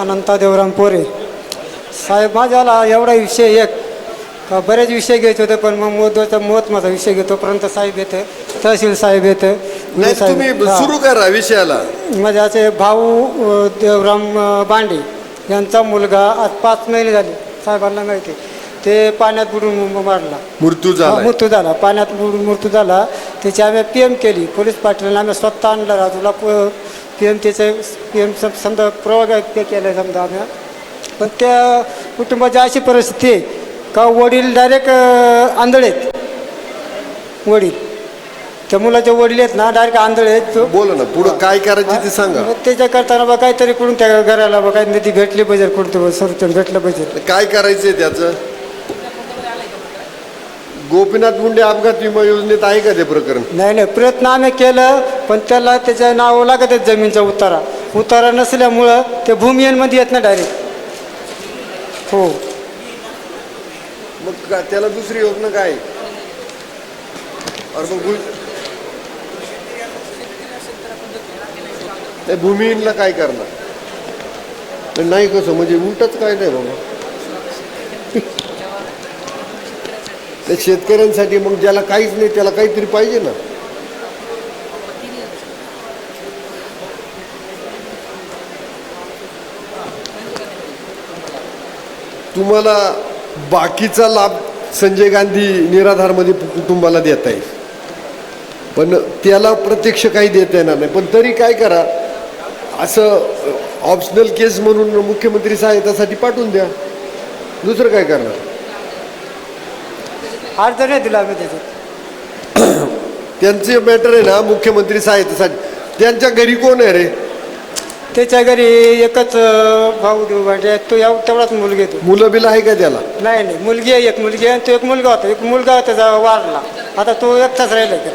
अनंता देवराम पोरे. साहेब माझ्याला एवढा विषय एक का बरेच विषय घ्यायचे होते पण मग मोत माझा विषय घेतो. पर्यंत साहेब येतं तहसील साहेब येतं नाही तुम्ही. सुरू करा विषयाला. माझे असे भाऊ देवराम बांडे यांचा मुलगा आज पाच महिने झाले. साहेबांना माहिती ते पाण्यात बुडून मारला. मृत्यू झाला मृत्यू झाला. पाण्यात बुडून मृत्यू झाला. त्याची आम्ही पी एम केली. पोलीस पाटलांना आम्ही स्वतः आणलं. राजूला पी एम त्याचं पी एम समजा प्रवाह ते केलं समजा आम्ही पण त्या कुटुंबाची अशी परिस्थिती आहे. का वडील डायरेक्ट आंधळे आहेत? वडील. त्या मुलाचे वडील आहेत ना डायरेक्ट आंधळे आहेत. तो- बोला ना पुढं काय करायचे ते सांगा. मग त्याच्या करताना बा काहीतरी करून त्या घराला बा काही नदी भेटली पाहिजे कुठं संरक्षण भेटलं पाहिजे. काय करायचंय त्याचं? गोपीनाथ मुंडे अपघात विमा योजनेत आहे का ते प्रकरण? नाही नाही प्रयत्न आम्ही केलं पण त्याला त्याच्या नाव लागत आहे जमीनचा उतारा. उतारा नसल्यामुळं ते भूमियनमध्ये येत ना डायरेक्ट हो. मग का- त्याला दुसरी योजना काय? अरे मग भू- नाही, भूमिहीनला काय करणार? नाही कसं म्हणजे उलटच काय नाही बाबा. त्या शेतकऱ्यांसाठी मग ज्याला काहीच नाही त्याला काहीतरी पाहिजे ना. तुम्हाला बाकीचा लाभ संजय गांधी निराधारमध्ये कुटुंबाला देता येईल पण त्याला प्रत्यक्ष काही देता येणार नाही. पण तरी काय करा असं ऑप्शनल केस म्हणून मुख्यमंत्री सहायतासाठी पाठवून द्या. दुसरं काय करणार? अर्ज नाही दिला आम्ही त्याच्यात त्यांचे मॅटर आहे ना मुख्यमंत्री सहायतासाठी त्यांच्या घरी कोण आहे रे? त्याच्या घरी एकच भाऊ देऊ म्हणजे तो या तेवढाच मुलगी आहे तो. मुलं बिलं आहे का त्याला? नाही नाही. मुलगी आहे एक मुलगी आहे तो एक मुलगा होता. एक मुलगा त्याचा वारला. आता तो एकटाच राहिला का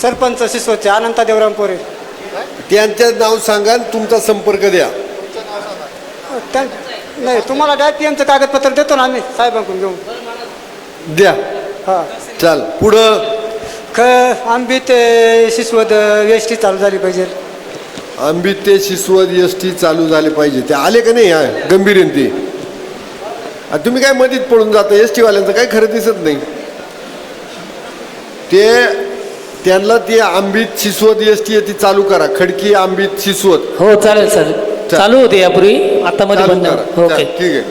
सरपंच शिसोचे अनंता देवराम पोरे. त्यांचं नाव सांगा तुमचा संपर्क द्या. त्या नाही तुम्हाला डाय पी एमचं कागदपत्र देतो ना आम्ही साहेबांकडून घेऊन. द्या. हां. चाल पुढं. ख आंबी ते शिसवत एस टी चालू झाली पाहिजे. आंबीत ते शिसवत एस टी चालू झाले पाहिजे. ते आले का नाही हा? गंभीर आहे ते. तुम्ही काय मधीत पडून जाता? एस टीवाल्यांचं काय खरं दिसत नाही. ते त्यांना ते आंबीत शिसवत एस टी ती चालू करा. खडकी आंबीत शिसवत हो चालेल सर. चालू होते यापूर्वी. आता मध्ये बंद ओके. ठीक आहे.